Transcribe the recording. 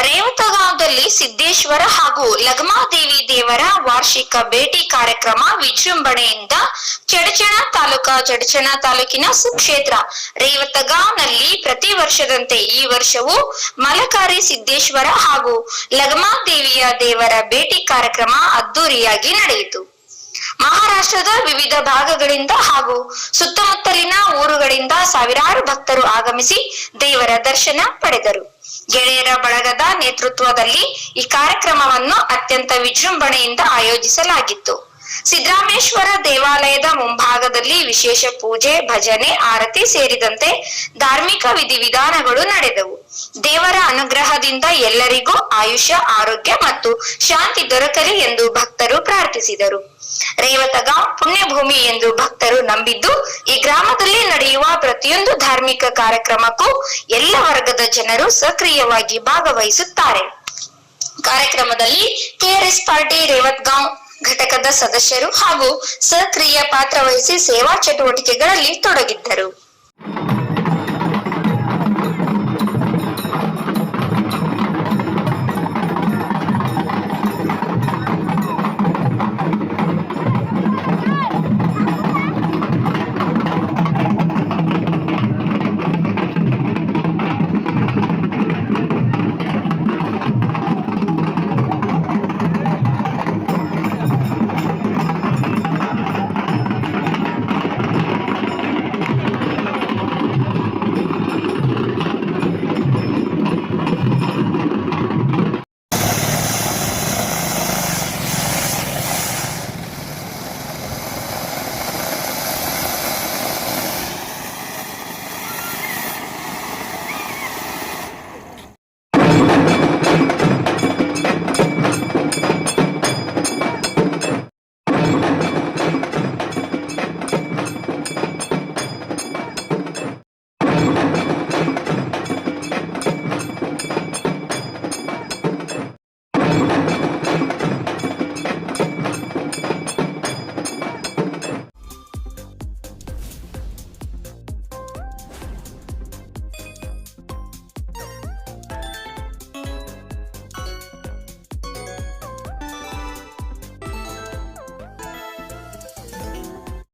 ರೇವತಗಾಂವದಲ್ಲಿ ಸಿದ್ದೇಶ್ವರ ಹಾಗೂ ಲಗ್ಮಾದೇವಿ ದೇವರ ವಾರ್ಷಿಕ ಭೇಟಿ ಕಾರ್ಯಕ್ರಮ ವಿಜೃಂಭಣೆಯಿಂದ ಚಡಚಣ ತಾಲೂಕಾ, ಚಡಚಣ ತಾಲೂಕಿನ ಸುಕ್ಷೇತ್ರ. ರೇವತಗಾಂವ್ನಲ್ಲಿ ಪ್ರತಿ ವರ್ಷದಂತೆ ಈ ವರ್ಷವೂ ಮಲಕಾರಿ ಸಿದ್ದೇಶ್ವರ ಹಾಗೂ ಲಗ್ಮಾದೇವಿಯ ದೇವರ ಭೇಟಿ ಕಾರ್ಯಕ್ರಮ ಅದ್ದೂರಿಯಾಗಿ ನಡೆಯಿತು. ಮಹಾರಾಷ್ಟ್ರದ ವಿವಿಧ ಭಾಗಗಳಿಂದ ಹಾಗೂ ಸುತ್ತಮುತ್ತಲಿನ ಊರುಗಳಿಂದ ಸಾವಿರಾರು ಭಕ್ತರು ಆಗಮಿಸಿ ದೇವರ ದರ್ಶನ ಪಡೆದರು. ಗೆಳೆಯರ ಬಳಗದ ನೇತೃತ್ವದಲ್ಲಿ ಈ ಕಾರ್ಯಕ್ರಮವನ್ನು ಅತ್ಯಂತ ವಿಜೃಂಭಣೆಯಿಂದ ಆಯೋಜಿಸಲಾಗಿತ್ತು. ಸಿದ್ದರಾಮೇಶ್ವರ ದೇವಾಲಯದ ಮುಂಭಾಗದಲ್ಲಿ ವಿಶೇಷ ಪೂಜೆ, ಭಜನೆ, ಆರತಿ ಸೇರಿದಂತೆ ಧಾರ್ಮಿಕ ವಿಧಿವಿಧಾನಗಳು ನಡೆದವು. ದೇವರ ಅನುಗ್ರಹದಿಂದ ಎಲ್ಲರಿಗೂ ಆಯುಷ್ಯ, ಆರೋಗ್ಯ ಮತ್ತು ಶಾಂತಿ ದೊರಕಲಿ ಎಂದು ಭಕ್ತರು ಪ್ರಾರ್ಥಿಸಿದರು. ರೇವತಗಾಂವ್ ಪುಣ್ಯಭೂಮಿ ಎಂದು ಭಕ್ತರು ನಂಬಿದ್ದು ಈ ಗ್ರಾಮದಲ್ಲಿ ನಡೆಯುವ ಪ್ರತಿಯೊಂದು ಧಾರ್ಮಿಕ ಕಾರ್ಯಕ್ರಮಕ್ಕೂ ಎಲ್ಲ ವರ್ಗದ ಜನರು ಸಕ್ರಿಯವಾಗಿ ಭಾಗವಹಿಸುತ್ತಾರೆ. ಕಾರ್ಯಕ್ರಮದಲ್ಲಿ ಕೆಆರ್ಎಸ್ ಪಾರ್ಟಿ ರೇವತ್ಗಾಂವ್ ಘಟಕದ ಸದಸ್ಯರು ಹಾಗೂ ಸಕ್ರಿಯ ಪಾತ್ರ ವಹಿಸಿ ಸೇವಾ ಚಟುವಟಿಕೆಗಳಲ್ಲಿ ತೊಡಗಿದ್ದರು.